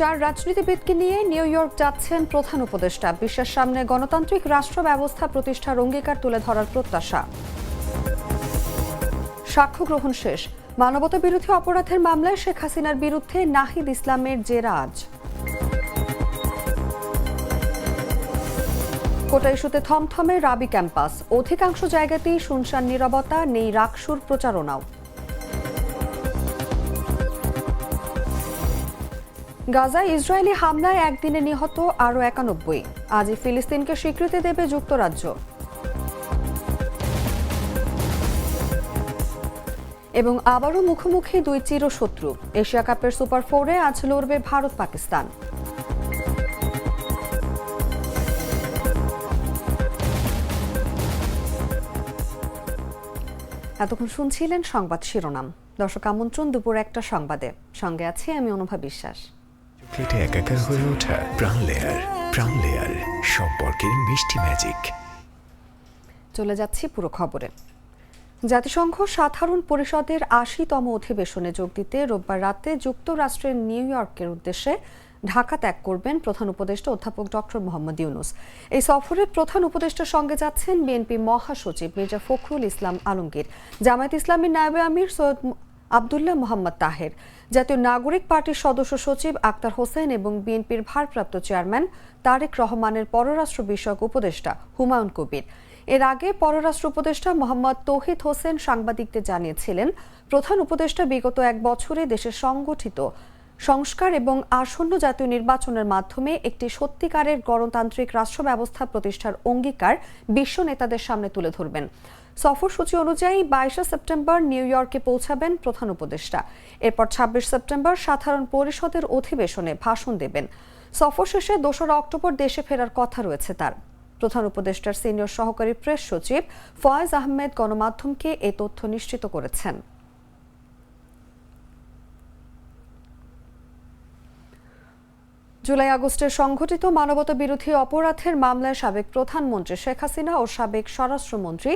চার রাজনীতিবিদকে নিয়ে new York যাচ্ছেন প্রধান উপদেষ্টা। বিশ্বের সামনে গণতান্ত্রিক রাষ্ট্র ব্যবস্থা প্রতিষ্ঠার অঙ্গীকার তুলে ধরার প্রত্যাশা। সাক্ষ্য গ্রহণ শেষ। মানবতা বিরোধী অপরাধের মামলায় শেখ হাসিনার বিরুদ্ধে নাহিদ ইসলামের জেরা আজ। কোটা ইস্যুতে থমথমে রাবি ক্যাম্পাস। অধিকাংশ জায়গাতেই শুনশান নীরবতা, নেই রাকসুর প্রচারণাও। গাজায় ইসরায়েলি হামলায় একদিনে নিহত আরও একানব্বই। আজই ফিলিস্তিনকে স্বীকৃতি দেবে যুক্তরাজ্য। এবং আবারও মুখোমুখি দুই চিরশত্রু। এশিয়া কাপের সুপার ফোরে আজ লড়বে ভারত পাকিস্তান। এতক্ষণ শুনছিলেন সংবাদ শিরোনাম। দর্শক আমন্ত্রণ দুপুর একটা সংবাদে। সঙ্গে আছি আমি অনুভা বিশ্বাস। চকলেটে একাকার হয়ে ওঠা প্রাণ লেয়ার প্রাণ লেয়ার সম্পর্কের মিষ্টি ম্যাজিক চলে যাচ্ছি পুরো খবরে। জাতিসংঘ সাধারণ পরিষদের আশিতম অধিবেশনে যোগ দিতে রোববার রাতে যুক্তরাষ্ট্রের নিউ ইয়র্কের উদ্দেশ্যে ঢাকা ত্যাগ করবেন প্রধান উপদেষ্টা অধ্যাপক ডক্টর মোহাম্মদ ইউনুস। এই সফরে প্রধান উপদেষ্টার সঙ্গে যাচ্ছেন বিএনপি মহাসচিব মির্জা ফখরুল ইসলাম আলমগীর। জামায়াত ইসলামীর নায়েবে আমির সৈয়দ আবদুল্লাহ মোহাম্মদ তাহের। জাতীয় নাগরিক পার্টির সদস্য সচিব আক্তার হোসেন এবং বিএনপির ভারপ্রাপ্ত চেয়ারম্যান তারেক রহমানের পররাষ্ট্র বিষয়ক উপদেষ্টা হুমায়ুন কবির। এর আগে পররাষ্ট্র উপদেষ্টা মোহাম্মদ তৌহিদ হোসেন সাংবাদিকদের জানিয়েছিলেন, প্রধান উপদেষ্টা বিগত এক বছরে দেশের সংগঠিত, সংস্কার এবং আসন্ন জাতীয় নির্বাচনের মাধ্যমে একটি সত্যিকারের গণতান্ত্রিক রাষ্ট্র ব্যবস্থা প্রতিষ্ঠার অঙ্গীকার বিশ্ব নেতাদের সামনে তুলে ধরবেন। সফরসূচি অনুযায়ী বাইশে সেপ্টেম্বর নিউ ইয়র্কে পৌঁছাবেন প্রধান উপদেষ্টা। এরপর ছাব্বিশ সেপ্টেম্বর সাধারণ পরিষদের অধিবেশনে ভাষণ দেবেন। সফর শেষে দোসরা অক্টোবর দেশে ফেরার কথা রয়েছে তার। প্রধান উপদেষ্টার সিনিয়র সহকারী প্রেস সচিব ফয়েজ আহমেদ গণমাধ্যমকে এ তথ্য নিশ্চিত করেছেন। জুলাই আগস্টে সংঘটিত মানবতা বিরোধী অপরাধের মামলায় সাবেক প্রধানমন্ত্রী শেখ হাসিনা ও সাবেক স্বরাষ্ট্রমন্ত্রী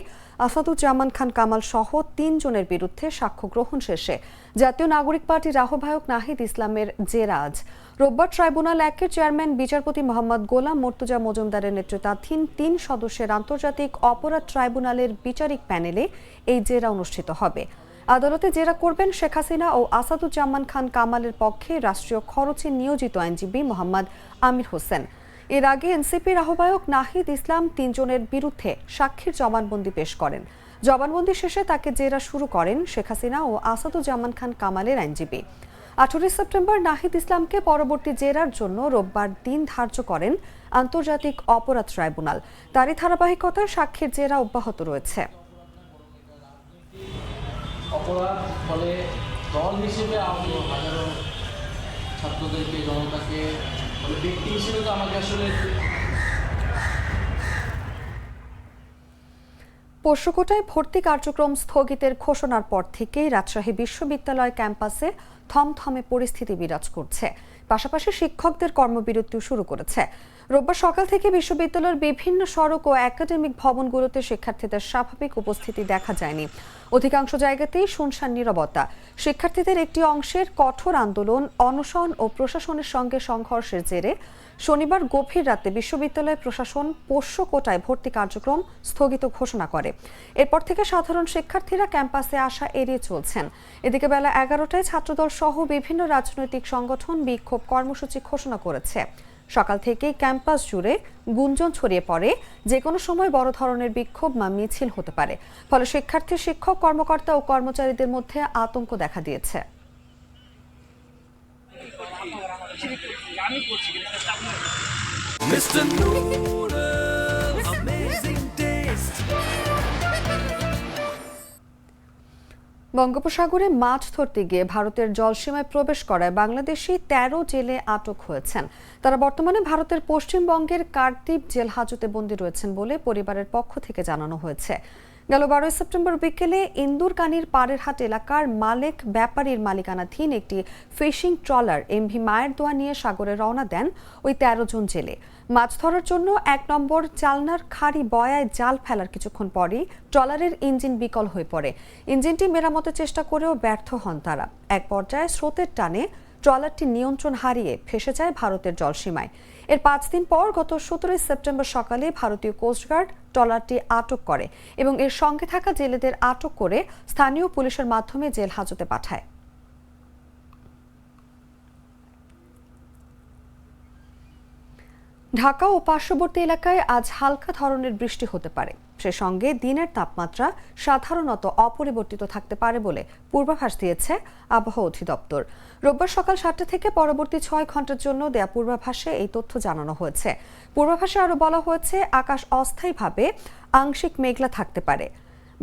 আসাদুজ্জামান খান কামাল সহ তিনজনের বিরুদ্ধে সাক্ষ্য গ্রহণ শেষে। জাতীয় নাগরিক পার্টির আহ্বায়ক নাহিদ ইসলামের জেরাজ। রোববার ট্রাইব্যুনাল একের চেয়ারম্যান বিচারপতি মোহাম্মদ গোলাম মর্তুজা মজুমদারের নেতৃত্বাধীন তিন সদস্যের আন্তর্জাতিক অপরাধ ট্রাইব্যুনালের বিচারিক প্যানেলে এই জেরা অনুষ্ঠিত হবে। আদালতে জেরা করবেন শেখ হাসিনা ও আসাদুজ্জামান খান কামালের পক্ষে রাষ্ট্রীয় খরচে নিয়োজিত আইনজীবী মোহাম্মদ আমির হোসেন। এর আগে এনসিপির আহ্বায়ক নাহিদ ইসলাম তিনজনের বিরুদ্ধে সাক্ষীর জবানবন্দি পেশ করেন। জবানবন্দি শেষে তাকে জেরা শুরু করেন শেখ হাসিনা ও আসাদুজ্জামান খান কামালের আইনজীবী। আঠারোই সেপ্টেম্বর নাহিদ ইসলামকে পরবর্তী জেরার জন্য রোববার দিন ধার্য করেন আন্তর্জাতিক অপরাধ ট্রাইব্যুনাল। তারই ধারাবাহিকতায় সাক্ষীর জেরা অব্যাহত রয়েছে। অপরাধ ফলে দল হিসেবে আমি হাজারো ছাত্রদেরকে জনতাকে মানে ব্যক্তি হিসেবে তো আমাকে আসলে পোষ্যকোটায় ভর্তি কার্যক্রম স্থগিতের ঘোষণার পর থেকেই রাজশাহী বিশ্ববিদ্যালয় ক্যাম্পাসে থমথমে পরিস্থিতি বিরাজ করছে। পাশাপাশি শিক্ষকদের কর্মবিরতিও শুরু করেছে। রোববার সকাল থেকে বিশ্ববিদ্যালয়ের বিভিন্ন সড়ক ও একাডেমিক ভবনগুলোতে শিক্ষার্থীদের স্বাভাবিক উপস্থিতি দেখা যায়নি। অধিকাংশ জায়গাতেই শুনশান নীরবতা। শিক্ষার্থীদের একটি অংশের কঠোর আন্দোলন, অনশন ও প্রশাসনের সঙ্গে সংঘর্ষের জেরে শনিবার গভীর রাতে বিশ্ববিদ্যালয় প্রশাসন পোষ্য কোটায় ভর্তি কার্যক্রম স্থগিত ঘোষণা করে। এরপর থেকে সাধারণ শিক্ষার্থীরা ক্যাম্পাসে আসা এড়িয়ে চলছেন। এদিকে বেলা এগারোটায় ছাত্রদল সহ বিভিন্ন রাজনৈতিক সংগঠন বিক্ষোভ কর্মসূচি ঘোষণা করেছে। সকাল থেকেই ক্যাম্পাস জুড়ে গুঞ্জন ছড়িয়ে পড়ে। যে কোনো সময় বড় ধরনের বিক্ষোভ বা মিছিল হতে পারে। ফলে শিক্ষার্থী, শিক্ষক, কর্মকর্তা ও কর্মচারীদের মধ্যে আতঙ্ক দেখা দিয়েছে। Mr. বঙ্গোপসাগরে মাছ ধরতে গিয়ে ভারতের জলসীমায় প্রবেশ করায় বাংলাদেশি তেরো জেলে আটক হয়েছেন। তারা বর্তমানে ভারতের পশ্চিমবঙ্গের কাকদ্বীপ জেল হাজতে বন্দী রয়েছেন বলে পরিবারের পক্ষ থেকে জানানো হয়েছে। গেল বারোই সেপ্টেম্বর বিকেলে ইন্দুরকানির পাড়েরহাট এলাকার মালেক ব্যাপারীর মালিকানাধীন একটি ফিশিং ট্রলার এমভি মায়ের দোয়া নিয়ে সাগরে রওনা দেন ওই তেরো জন জেলে। মাছ ধরার জন্য এক নম্বর চালনার খাড়ি বয়ায় জাল ফেলার কিছুক্ষণ পরই ট্রলারের ইঞ্জিন বিকল হয়ে পড়ে। ইঞ্জিনটি মেরামতের চেষ্টা করেও ব্যর্থ হন তারা। এক পর্যায়ে স্রোতের টানে ট্রলারটি নিয়ন্ত্রণ হারিয়ে ফেসে যায় ভারতের জলসীমায়। এর পাঁচ দিন পর গত সতেরোই সেপ্টেম্বর সকালে ভারতীয় কোস্টগার্ড ট্রলারটি আটক করে এবং এর সঙ্গে থাকা জেলেদের আটক করে স্থানীয় পুলিশের মাধ্যমে জেল হাজতে পাঠায়। ঢাকা ও পার্শ্ববর্তী এলাকায় আজ হালকা ধরনের বৃষ্টি হতে পারে। সে সঙ্গে দিনের তাপমাত্রা সাধারণত অপরিবর্তিত থাকতে পারে বলে পূর্বাভাস দিয়েছে আবহাওয়া অধিদপ্তর। রোববার সকাল সাতটা থেকে পরবর্তী ছয় ঘণ্টার জন্য দেয়া পূর্বাভাসে এই তথ্য জানানো হয়েছে। পূর্বাভাসে আরও বলা হয়েছে, আকাশ অস্থায়ীভাবে আংশিক মেঘলা থাকতে পারে।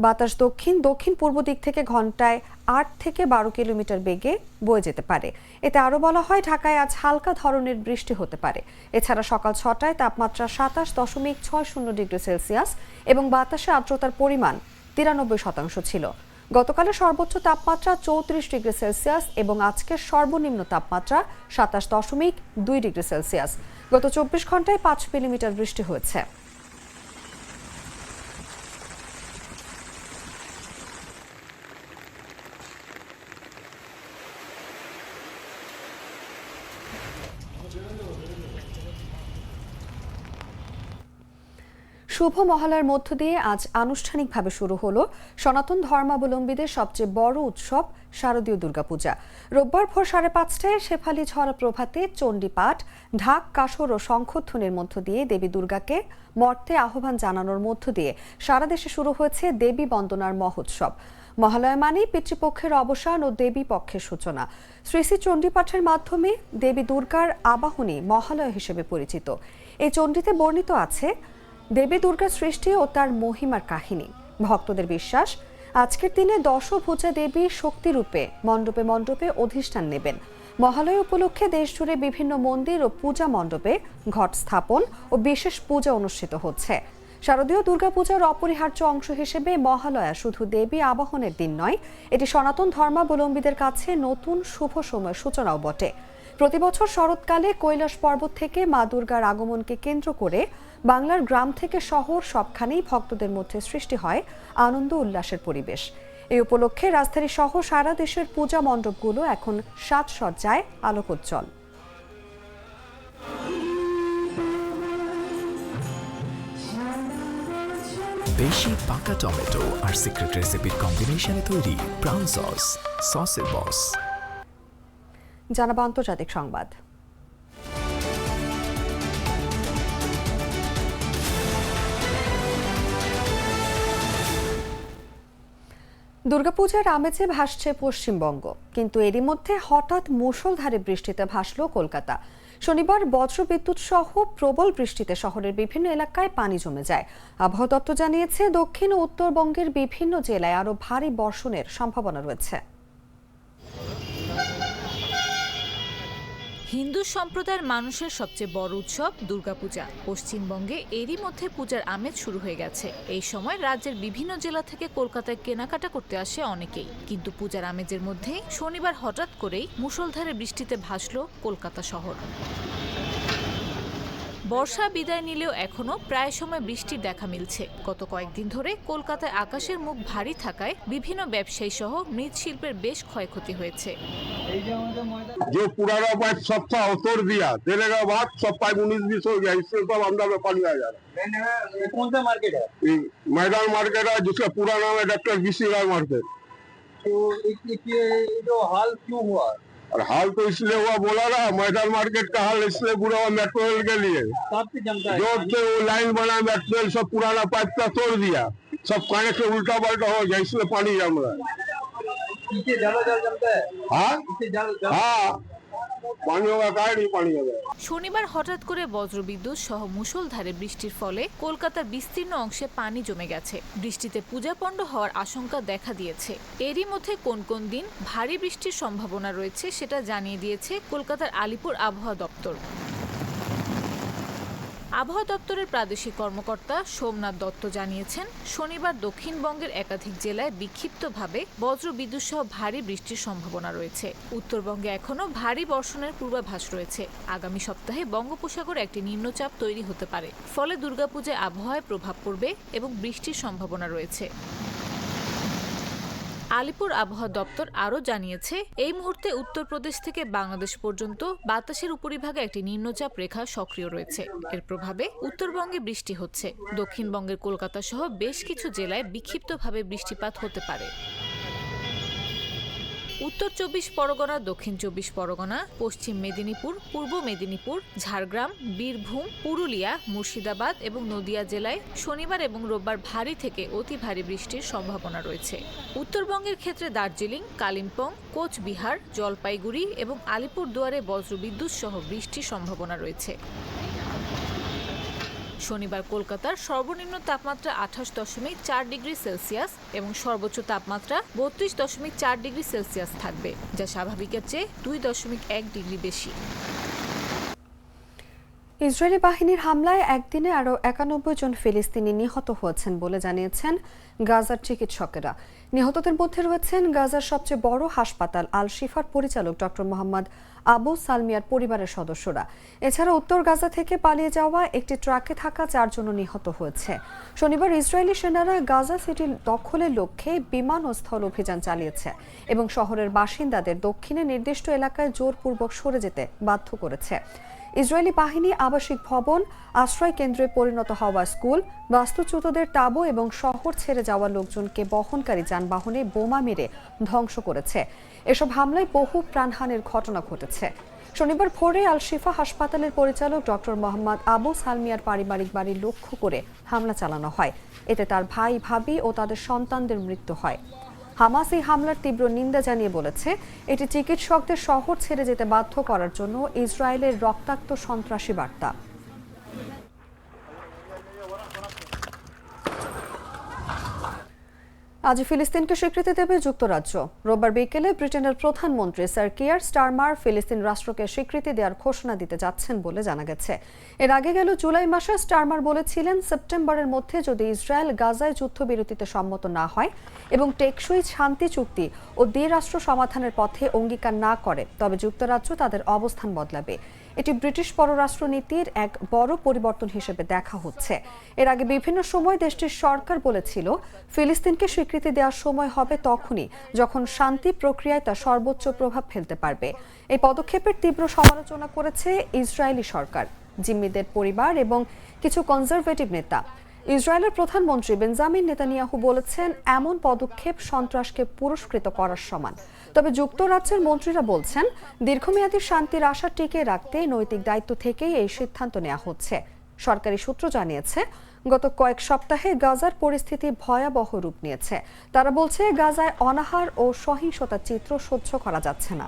বাতাস দক্ষিণ দক্ষিণ পূর্ব দিক থেকে ঘন্টায় আট থেকে বারো কিলোমিটার বেগে বয়ে যেতে পারে। এতে আরও বলা হয়, ঢাকায় আজ হালকা ধরনের বৃষ্টি হতে পারে। এছাড়া সকাল ছটায় তাপমাত্রা সাতাশ দশমিক ছয় শূন্য ডিগ্রি সেলসিয়াস এবং বাতাসে আর্দ্রতার পরিমাণ তিরানব্বই শতাংশ ছিল। গতকালের সর্বোচ্চ তাপমাত্রা চৌত্রিশ ডিগ্রি সেলসিয়াস এবং আজকের সর্বনিম্ন তাপমাত্রা সাতাশ দশমিক দুই ডিগ্রি সেলসিয়াস। গত চব্বিশ ঘন্টায় পাঁচ মিলিমিটার বৃষ্টি হয়েছে। শুভ মহালয়ার মধ্য দিয়ে আজ আনুষ্ঠানিকভাবে শুরু হলো সনাতন ধর্মাবলম্বীদের সবচেয়ে বড় উৎসব শারদীয় দুর্গাপূজা। রোববার ভোর সাড়ে পাঁচটায় শেফালি ঝরা প্রভাতে চণ্ডীপাঠ, ঢাক কাসর ও শঙ্খধ্বনির মধ্য দিয়ে দেবী দুর্গাকে মর্তে আহ্বান জানানোর মধ্য দিয়ে সারা দেশে শুরু হয়েছে দেবী বন্দনার মহোৎসব। মহালয়া মানেই পিতৃপক্ষের অবসান ও দেবী পক্ষের সূচনা। শ্রী শ্রী চণ্ডীপাঠের মাধ্যমে দেবী দুর্গার আবাহনী মহালয়া হিসেবে পরিচিত। এই চণ্ডীতে বর্ণিত আছে দেবী দুর্গার সৃষ্টি ও তার মহিমার কাহিনী। ভক্তদের বিশ্বাস, আজকের দিনে দশভুজা দেবী শক্তিরূপে, মণ্ডপে মণ্ডপে অধিষ্ঠান নেবেন। মহালয়া উপলক্ষে দেশজুড়ে বিভিন্ন মন্দির ও পূজা মণ্ডপে ঘট স্থাপন ও বিশেষ পূজা অনুষ্ঠিত হচ্ছে। শারদীয় দুর্গাপূজার অপরিহার্য অংশ হিসেবে মহালয়া শুধু দেবী আবাহনের দিন নয়, এটি সনাতন ধর্মাবলম্বীদের কাছে নতুন শুভ সময়ের সূচনাও বটে। প্রতিবছর শরৎকালে কৈলাস পর্বত থেকে মা দুর্গার আগমনকে কেন্দ্র করে বাংলার গ্রাম থেকে শহর সবখানেই ভক্তদের মধ্যে সৃষ্টি হয় আনন্দ উল্লাসের পরিবেশ। এই উপলক্ষে রাজধানী সহ সারা দেশের পূজা মণ্ডপগুলো এখন সাজসজ্জায় আলোকোজ্জ্বল। দেশি পাকা টমেটো আর সিক্রেট রেসিপির কম্বিনেশনে তৈরি প্রাউন সস সসের বস জানাব আন্তর্জাতিক সংবাদ। দুর্গাপূজার আমেজে ভাসছে পশ্চিমবঙ্গ, কিন্তু এরই মধ্যে হঠাৎ মুষলধারে বৃষ্টিতে ভাসল কলকাতা। শনিবার বজ্রবিদ্যুৎ সহ প্রবল বৃষ্টিতে শহরের বিভিন্ন এলাকায় পানি জমে যায়। আবহাওয়া দপ্তর জানিয়েছে, দক্ষিণ ও উত্তরবঙ্গের বিভিন্ন জেলায় আরও ভারী বর্ষণের সম্ভাবনা রয়েছে। হিন্দু সম্প্রদায়ের মানুষের সবচেয়ে বড় উৎসব দুর্গাপূজা। পশ্চিমবঙ্গে এরই মধ্যে পূজার আমেজ শুরু হয়ে গেছে। এই সময় রাজ্যের বিভিন্ন জেলা থেকে কলকাতায় কেনাকাটা করতে আসে অনেকেই। কিন্তু পূজার আমেজের মধ্যেই শনিবার হঠাৎ করেই মুষলধারে বৃষ্টিতে ভাসল কলকাতা শহর। বর্ষা বিদায় নিলেও এখনো প্রায় সময় বৃষ্টির দেখা মিলছে গত কয়েকদিন ধরে কলকাতায় আকাশের মুখ ভারী থাকায় বিভিন্ন ব্যবসায়ী সহ মৃৎশিল্পের বেশ ক্ষয়ক্ষতি হয়েছে जो पुराना पाइप सब था वो तोड़ दिया देने के बाद सब पाइप उन्नीस बीस हो गया इससे सब अंदर में पानी आ जा रहा ये कौन सा मार्केट है है ये मैदान मार्केट है जिसका पूरा नाम है डॉक्टर बीसी राय मार्केट तो एक- एक ये जो हाल क्यों हुआ और हाल तो इसलिए हुआ बोला रहा मैदान मार्केट का हाल इसलिए बुरा हुआ मेट्रो रेल के लिए से जो से वो लाइन बना मेट्रो रेल सब पुराना पाइप का तोड़ दिया। सब कनेक्शन उल्टा पल्टा हो गया इसलिए पानी जम रहा है। है। हाँ। শনিবার হঠাৎ করে বজ্রবিদ্যুৎ সহ মুষলধারে বৃষ্টির ফলে কলকাতার বিস্তীর্ণ অংশে পানি জমে গেছে। বৃষ্টিতে পূজা পণ্ড হওয়ার আশঙ্কা দেখা দিয়েছে। এরই মধ্যে কোন কোন দিন ভারী বৃষ্টির সম্ভাবনা রয়েছে সেটা জানিয়ে দিয়েছে কলকাতার আলিপুর আবহাওয়া দপ্তর। আবহাওয়া দপ্তরের প্রাদেশিক কর্মকর্তা সোমনাথ দত্ত জানিয়েছেন, শনিবার দক্ষিণবঙ্গের একাধিক জেলায় বিক্ষিপ্তভাবে বজ্রবিদ্যুৎ সহ ভারী বৃষ্টির সম্ভাবনা রয়েছে। উত্তরবঙ্গে এখনও ভারী বর্ষণের পূর্বাভাস রয়েছে। আগামী সপ্তাহে বঙ্গোপসাগর একটি নিম্নচাপ তৈরি হতে পারে। ফলে দুর্গাপূজায় আবহাওয়ায় প্রভাব পড়বে এবং বৃষ্টির সম্ভাবনা রয়েছে। আলিপুর আবহাওয়া দপ্তর আরও জানিয়েছে, এই মুহূর্তে উত্তরপ্রদেশ থেকে বাংলাদেশ পর্যন্ত বাতাসের উপরিভাগে একটি নিম্নচাপ রেখা সক্রিয় রয়েছে। এর প্রভাবে উত্তরবঙ্গে বৃষ্টি হচ্ছে। দক্ষিণবঙ্গের কলকাতা সহ বেশ কিছু জেলায় বিক্ষিপ্তভাবে বৃষ্টিপাত হতে পারে। উত্তর চব্বিশ পরগনা, দক্ষিণ চব্বিশ পরগনা, পশ্চিম মেদিনীপুর, পূর্ব মেদিনীপুর, ঝাড়গ্রাম, বীরভূম, পুরুলিয়া, মুর্শিদাবাদ এবং নদিয়া জেলায় শনিবার এবং রোববার ভারী থেকে অতি ভারী বৃষ্টির সম্ভাবনা রয়েছে। উত্তরবঙ্গের ক্ষেত্রে দার্জিলিং, কালিম্পং, কোচবিহার, জলপাইগুড়ি এবং আলিপুরদুয়ারে বজ্রবিদ্যুৎ সহ বৃষ্টির সম্ভাবনা রয়েছে। শনিবার কলকাতার সর্বনিম্ন তাপমাত্রা আঠাশ দশমিক চার ডিগ্রি সেলসিয়াস এবং সর্বোচ্চ তাপমাত্রা বত্রিশ দশমিক চার ডিগ্রি সেলসিয়াস থাকবে, যা স্বাভাবিকের চেয়ে দুই দশমিক এক ডিগ্রি বেশি। ইসরায়েলি বাহিনীর হামলায় একদিনে আরও একানব্বই জন ফিলিস্তিনি নিহত হয়েছেন বলে জানিয়েছেন গাজার চিকিৎসকেরা। নিহতদের মধ্যে রয়েছেন গাজার সবচেয়ে বড় হাসপাতাল আল শিফার পরিচালক ডক্টর মোহাম্মদ আবু সালমিয়ার পরিবারের সদস্যরা। এছাড়া উত্তর গাজা থেকে পালিয়ে যাওয়া একটি ট্রাকে থাকা চারজন নিহত হয়েছে। শনিবার ইসরায়েলি সেনারা গাজা সিটি দখলের লক্ষ্যে বিমান ও স্থল অভিযান চালিয়েছে এবং শহরের বাসিন্দাদের দক্ষিণে নির্দিষ্ট এলাকায় জোরপূর্বক সরে যেতে বাধ্য করেছে। ইসরায়েলি বাহিনী আবাসিক ভবন, আশ্রয় কেন্দ্রে পরিণত হওয়া স্কুল, বাস্তুচ্যুতদের তাঁবু এবং শহর ছেড়ে যাওয়া লোকজনকে বহনকারী যানবাহনে বোমা মেরে ধ্বংস করেছে। এসব হামলায় বহু প্রাণহানির ঘটনা ঘটেছে। শনিবার ভোরে আল শিফা হাসপাতালের পরিচালক ডক্টর মোহাম্মদ আবু সালমিয়ার পারিবারিক বাড়ি লক্ষ্য করে হামলা চালানো হয়। এতে তার ভাই, ভাবি ও তাদের সন্তানদের মৃত্যু হয়। হামাস এই হামলার তীব্র নিন্দা জানিয়ে বলেছে, এটি চিকিৎসকদের শহর ছেড়ে যেতে বাধ্য করার জন্য ইসরায়েলের রক্তাক্ত সন্ত্রাসী বার্তা। আজ ফিলিস্তিনকে স্বীকৃতি দেবে যুক্তরাজ্য। রোববার বিকেলে ব্রিটেনের প্রধানমন্ত্রী স্যার কিয়ার স্টারমার ফিলিস্তিন রাষ্ট্রকে স্বীকৃতি দেওয়ার ঘোষণা দিতে যাচ্ছেন বলে জানা গেছে। এর আগে গেল জুলাই মাসে স্টারমার বলেছিলেন, সেপ্টেম্বরের মধ্যে যদি ইসরায়েল গাজায় যুদ্ধবিরতিতে সম্মত না হয় এবং টেকসই শান্তি চুক্তি ও দ্বিরাষ্ট্র সমাধানের পথে অঙ্গীকার না করে, তবে যুক্তরাজ্য তাদের অবস্থান বদলাবে। এটি ব্রিটিশ পররাষ্ট্রনীতির এক বড় পরিবর্তন হিসেবে দেখা হচ্ছে। এর আগে বিভিন্ন সময় দেশটির সরকার বলেছিল, ফিলিস্তিনকে স্বীকৃতি দেওয়ার সময় হবে তখনই, যখন শান্তি প্রক্রিয়ায় তা সর্বোচ্চ প্রভাব ফেলতে পারবে। এই পদক্ষেপের তীব্র সমালোচনা করেছে ইসরায়েলি সরকার, জিম্মিদের পরিবার এবং কিছু কনজারভেটিভ নেতা। ইসরায়েলের প্রধানমন্ত্রী বেঞ্জামিন নেতানিয়াহু বলেছেন, এমন পদক্ষেপ সন্ত্রাসকে পুরস্কৃত করার সমান। তবে যুক্তরাজ্যের মন্ত্রীরা বলছেন, দীর্ঘমেয়াদী শান্তির আশা টিকিয়ে রাখতে নৈতিক দায়িত্ব থেকেই এই সিদ্ধান্ত নেওয়া হচ্ছে। সরকারি সূত্র জানিয়েছে, গত কয়েক সপ্তাহে গাজার পরিস্থিতি ভয়াবহ রূপ নিয়েছে। তারা বলছে, গাজায় অনাহার ও সহিংসতার চিত্র সহ্য করা যাচ্ছে না।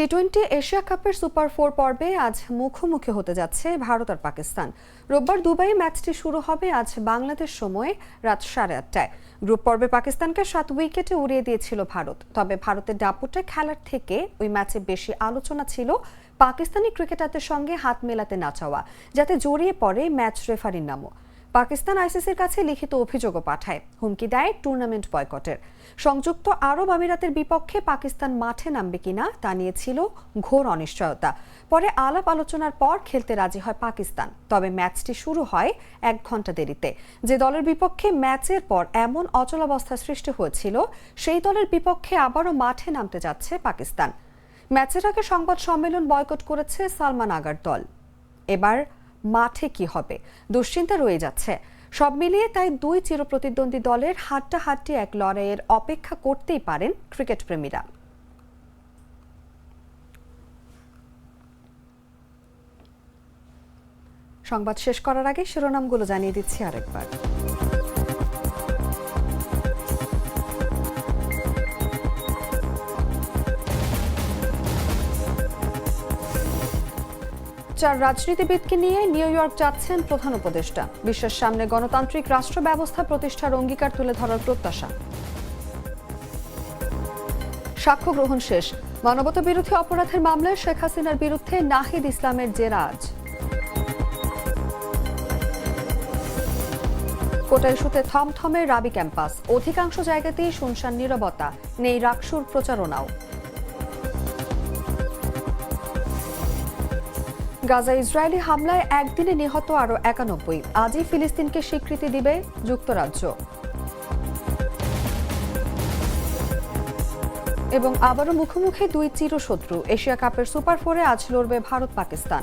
টি টোয়েন্টি এশিয়া কাপের সুপার ফোর পর্বে আজ মুখোমুখি হতে যাচ্ছে ভারত আর পাকিস্তান। রোববার দুবাই ম্যাচটি শুরু হবে আজ বাংলাদেশ সময়ে রাত সাড়ে আটটায়। গ্রুপ পর্বে পাকিস্তানকে সাত উইকেটে উড়িয়ে দিয়েছিল ভারত। তবে ভারতের দাপুটে খেলার থেকে ওই ম্যাচে বেশি আলোচনা ছিল পাকিস্তানি ক্রিকেটারদের সঙ্গে হাত মেলাতে না চাওয়া, যাতে জড়িয়ে পড়ে ম্যাচ রেফারির নামও। পাকিস্তান আইসিসির কাছে লিখিত অভিযোগও পাঠায়। হুমকি দেয় টুর্নামেন্ট বয়কটের। সংযুক্ত আরব আমিরাতের বিপক্ষে পাকিস্তান মাঠে নামবে কিনা তা নিয়ে ছিল ঘোর অনিশ্চয়তা। পরে আলাপ আলোচনার পর খেলতে রাজি হয় পাকিস্তান। তবে ম্যাচটি শুরু হয় এক ঘণ্টা দেরিতে। যে দলের বিপক্ষে ম্যাচের পর এমন অচলাবস্থা সৃষ্টি হয়েছিল, সেই দলের বিপক্ষে আবারও মাঠে নামতে যাচ্ছে পাকিস্তান। ম্যাচের আগে সংবাদ সম্মেলন বয়কট করেছে সালমান আগার দল। এবার মাঠে কি হবে? দুশ্চিন্তা রয়ে যাচ্ছে। সব মিলিয়ে তাই দুই চিরপ্রতিদ্বন্দ্বী দলের হাড্ডাহাড্ডি এক লড়াইয়ের অপেক্ষা করতেই পারেন ক্রিকেট প্রেমীরা। সংবাদ শেষ করার আগে শিরোনামগুলো জানিয়ে দিচ্ছি আরেকবার। চার রাজনীতিবিদকে নিয়ে নিউ ইয়র্ক যাচ্ছেন প্রধান উপদেষ্টা। বিশ্বের সামনে গণতান্ত্রিক রাষ্ট্র ব্যবস্থা প্রতিষ্ঠার অঙ্গীকার তুলে ধরার প্রত্যাশা। সাক্ষ্য গ্রহণ শেষ। মানবতা বিরোধী অপরাধের মামলায় শেখ হাসিনার বিরুদ্ধে নাহিদ ইসলামের জেরাজ কোটা ইস্যুতে থমথমে রাবি ক্যাম্পাস। অধিকাংশ জায়গাতেই শুনশান নীরবতা। নেই রাকসুর প্রচারণাও। গাজা ইসরায়েলি হামলায় একদিনে নিহত আরও একানব্বই। আজই ফিলিস্তিনকে স্বীকৃতি দিবে যুক্তরাজ্য। এবং আবারও মুখোমুখি দুই চিরশত্রু। এশিয়া কাপের সুপার ফোরে আজ লড়বে ভারত পাকিস্তান